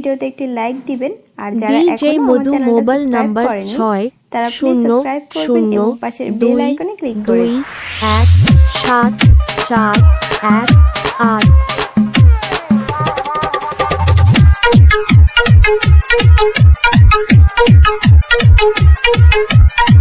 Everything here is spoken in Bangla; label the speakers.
Speaker 1: ভিডিওতে একটি লাইক দিবেন। আর যারা এখনও আমার
Speaker 2: মধু
Speaker 1: চ্যানেলটা
Speaker 2: মোবাইল
Speaker 1: সাবস্ক্রাইব
Speaker 2: নাম্বার
Speaker 1: করেনি তারা প্লিজ সাবস্ক্রাইব করবেন এবং পাশের বেল আইকনে ক্লিক করে
Speaker 3: 1 7 4 1 8
Speaker 4: Thank you.